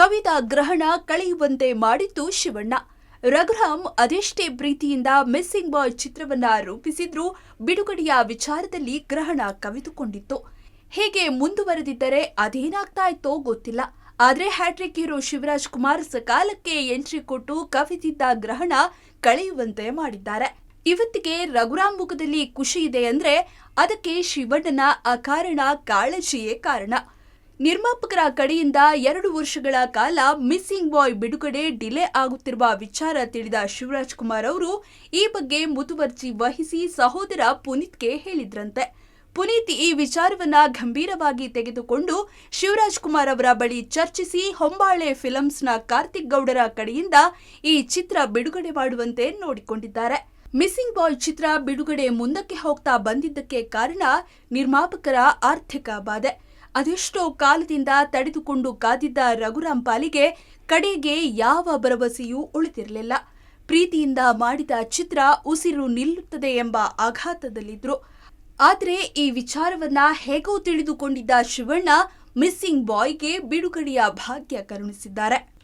ಕವಿದ ಗ್ರಹಣ ಕಳೆಯುವಂತೆ ಮಾಡಿದ್ದು ಶಿವಣ್ಣ. ರಘುರಾಮ್ ಅದೆಷ್ಟೇ ಪ್ರೀತಿಯಿಂದ ಮಿಸ್ಸಿಂಗ್ ಬಾಯ್ ಚಿತ್ರವನ್ನ ರೂಪಿಸಿದ್ರು ಬಿಡುಗಡೆಯ ವಿಚಾರದಲ್ಲಿ ಗ್ರಹಣ ಕವಿದುಕೊಂಡಿತ್ತು. ಹೇಗೆ ಮುಂದುವರೆದಿದ್ದರೆ ಅದೇನಾಗ್ತಾ ಇತ್ತೋ ಗೊತ್ತಿಲ್ಲ. ಆದ್ರೆ ಹ್ಯಾಟ್ರಿಕ್ ಹೀರೋ ಶಿವರಾಜ್ ಕುಮಾರ್ ಸಕಾಲಕ್ಕೆ ಎಂಟ್ರಿ ಕೊಟ್ಟು ಕವಿದಿದ್ದ ಗ್ರಹಣ ಕಳೆಯುವಂತೆ ಮಾಡಿದ್ದಾರೆ. ಇವತ್ತಿಗೆ ರಘುರಾಮ್ ಮುಖದಲ್ಲಿ ಖುಷಿ ಇದೆ ಅಂದ್ರೆ ಅದಕ್ಕೆ ಶಿವಣ್ಣನ ಅಕಾರಣ ಕಾಳಜಿಯೇ ಕಾರಣ. ನಿರ್ಮಾಪಕರ ಕಡೆಯಿಂದ ಎರಡು ವರ್ಷಗಳ ಕಾಲ ಮಿಸ್ಸಿಂಗ್ ಬಾಯ್ ಬಿಡುಗಡೆ ಡಿಲೇ ಆಗುತ್ತಿರುವ ವಿಚಾರ ತಿಳಿದ ಶಿವರಾಜ್ ಕುಮಾರ್ ಅವರು, ಈ ಬಗ್ಗೆ ಮುತುವರ್ಜಿ ವಹಿಸಿ ಸಹೋದರ ಪುನೀತ್ಗೆ ಹೇಳಿದ್ರಂತೆ. ಪುನೀತ್ ಈ ವಿಚಾರವನ್ನ ಗಂಭೀರವಾಗಿ ತೆಗೆದುಕೊಂಡು ಶಿವರಾಜ್ ಕುಮಾರ್ ಅವರ ಬಳಿ ಚರ್ಚಿಸಿ ಹೊಂಬಾಳೆ ಫಿಲಮ್ಸ್ನ ಕಾರ್ತಿಕ್ ಗೌಡರ ಕಡೆಯಿಂದ ಈ ಚಿತ್ರ ಬಿಡುಗಡೆ ಮಾಡುವಂತೆ ನೋಡಿಕೊಂಡಿದ್ದಾರೆ. ಮಿಸ್ಸಿಂಗ್ ಬಾಯ್ ಚಿತ್ರ ಬಿಡುಗಡೆ ಮುಂದಕ್ಕೆ ಹೋಗ್ತಾ ಬಂದಿದ್ದಕ್ಕೆ ಕಾರಣ ನಿರ್ಮಾಪಕರ ಆರ್ಥಿಕ ಬಾಧೆ. ಅದೆಷ್ಟೋ ಕಾಲದಿಂದ ತಡೆದುಕೊಂಡು ಕಾದಿದ್ದ ರಘುರಾಮ್ ಪಾಲಿಗೆ ಕಡೆಗೆ ಯಾವ ಭರವಸೆಯೂ ಉಳಿದಿರಲಿಲ್ಲ. ಪ್ರೀತಿಯಿಂದ ಮಾಡಿದ ಚಿತ್ರ ಉಸಿರು ನಿಲ್ಲುತ್ತದೆ ಎಂಬ ಆಘಾತದಲ್ಲಿದ್ರು ಆದರೆ ಈ ವಿಚಾರವನ್ನ ಹೇಗೋ ತಿಳಿದುಕೊಂಡಿದ್ದ ಶಿವಣ್ಣ ಮಿಸ್ಸಿಂಗ್ ಬಾಯ್ಗೆ ಬಿಡುಗಡೆಯ ಭಾಗ್ಯ ಕರುಣಿಸಿದ್ದಾರೆ.